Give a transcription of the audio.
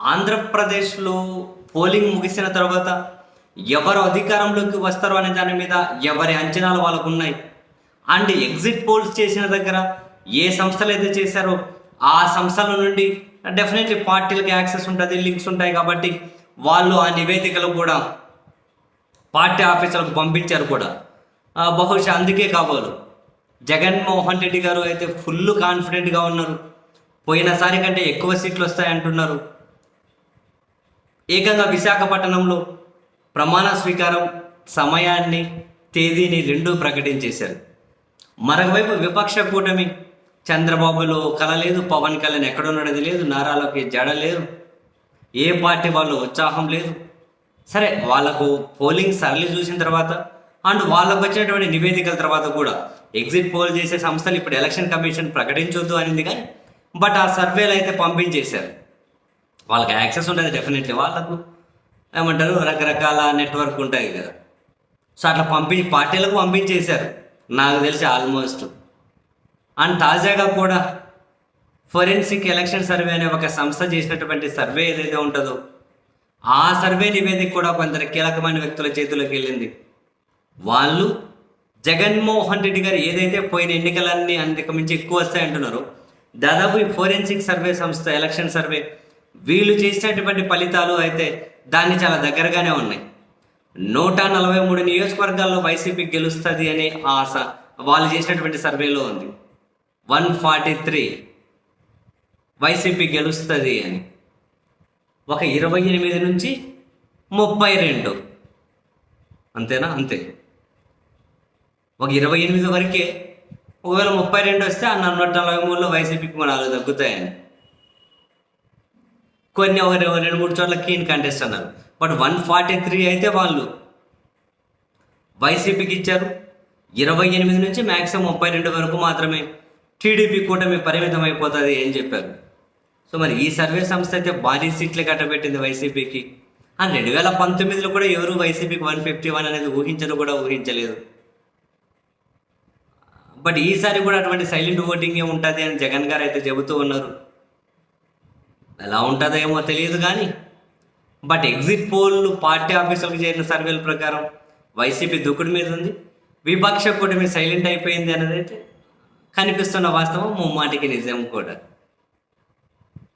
ఆంధ్రప్రదేశ్లో పోలింగ్ ముగిసిన తర్వాత ఎవరు అధికారంలోకి వస్తారో అనే దాని మీద ఎవరి అంచనాలు వాళ్ళకు ఉన్నాయి? అండ్ ఎగ్జిట్ పోల్స్ చేసిన దగ్గర ఏ సంస్థలు అయితే చేశారో ఆ సంస్థల నుండి డెఫినెట్లీ పార్టీలకు యాక్సెస్ ఉంటుంది లింక్స్ ఉంటాయి కాబట్టి వాళ్ళు ఆ నివేదికలు కూడా పార్టీ ఆఫీసులకు పంపించారు కూడా. బహుశా అందుకే కావాలి జగన్మోహన్ రెడ్డి గారు అయితే ఫుల్ కాన్ఫిడెంట్గా ఉన్నారు. పోయినసారి కంటే ఎక్కువ సీట్లు వస్తాయంటున్నారు. ఏకంగా విశాఖపట్నంలో ప్రమాణ స్వీకారం సమయాన్ని తేదీని రెండూ ప్రకటించేశారు. మరోవైపు విపక్ష కూటమి చంద్రబాబులో కలలేదు పవన్ కళ్యాణ్ ఎక్కడున్నది లేదు నారాలోకి జడ లేరు ఏ పార్టీ వాళ్ళు ఉత్సాహం లేదు. సరే వాళ్ళకు పోలింగ్ సరళి చూసిన తర్వాత అండ్ వాళ్ళకు వచ్చినటువంటి నివేదికల తర్వాత కూడా ఎగ్జిట్ పోల్ చేసే సంస్థలు ఇప్పుడు ఎలక్షన్ కమిషన్ ప్రకటించొద్దు అనింది కానీ బట్ ఆ సర్వేలు అయితే పంపించేశారు. వాళ్ళకి యాక్సెస్ ఉంటుంది డెఫినెట్లీ. వాళ్ళకు ఏమంటారు? రకరకాల నెట్వర్క్ ఉంటాయి కదా. సో అట్లా పంపి పార్టీలకు పంపించేశారు. నాకు తెలిసి ఆల్మోస్ట్. అండ్ తాజాగా కూడా ఫోరెన్సిక్ ఎలక్షన్ సర్వే అనే ఒక సంస్థ చేసినటువంటి సర్వే ఏదైతే ఉంటుందో ఆ సర్వే నివేదిక కూడా కొందరు కీలకమైన వ్యక్తుల చేతిలోకి వెళ్ళింది. వాళ్ళు జగన్మోహన్ రెడ్డి గారు ఏదైతే పోయిన ఎన్నికలన్నీ అంతకు మించి ఎక్కువ వస్తాయంటున్నారో దాదాపు ఈ ఫోరెన్సిక్ సర్వే సంస్థ ఎలక్షన్ సర్వే వీళ్ళు చేసినటువంటి ఫలితాలు అయితే దాన్ని చాలా దగ్గరగానే ఉన్నాయి. నూట నలభై మూడు నియోజకవర్గాల్లో వైసీపీ గెలుస్తుంది అనే ఆశ వాళ్ళు చేసినటువంటి సర్వేలో ఉంది. వన్ ఫార్టీ త్రీ వైసీపీ గెలుస్తుంది అని. ఒక ఇరవై ఎనిమిది నుంచి ముప్పై రెండు. అంతేనా? అంతే. ఒక ఇరవై ఎనిమిది వరకే ఒకవేళ ముప్పై రెండు వస్తే ఆ నూట నలభై మూడులో వైసీపీకి నాలుగు తగ్గుతాయని. కొన్ని ఒక రెండు మూడు చోట్ల కీన్ కంటెస్ట్ అన్నారు. బట్ వన్ ఫార్టీ త్రీ అయితే వాళ్ళు వైసీపీకి ఇచ్చారు. ఇరవై ఎనిమిది నుంచి మ్యాక్సిమం ముప్పై రెండు వరకు మాత్రమే టీడీపీ కూటమి పరిమితం అయిపోతుంది అని చెప్పారు. సో మరి ఈ సర్వే సంస్థ అయితే భారీ సీట్లు కట్టబెట్టింది వైసీపీకి. అండ్ రెండు వేల పంతొమ్మిదిలో కూడా ఎవరు వైసీపీకి వన్ ఫిఫ్టీ వన్ అనేది ఊహించను కూడా ఊహించలేదు. బట్ ఈసారి కూడా అటువంటి సైలెంట్ ఓటింగే ఉంటుంది అని జగన్ గారు అయితే చెబుతూ ఉన్నారు. ఎలా ఉంటుందో ఏమో తెలియదు కానీ బట్ ఎగ్జిట్ పోల్లు పార్టీ ఆఫీసులకు చేరిన సర్వేల ప్రకారం వైసీపీ దూకుడు మీద ఉంది. విపక్ష కూటమి సైలెంట్ అయిపోయింది అనేది అయితే కనిపిస్తున్న వాస్తవం ముమ్మాటికి నిజం కూడా.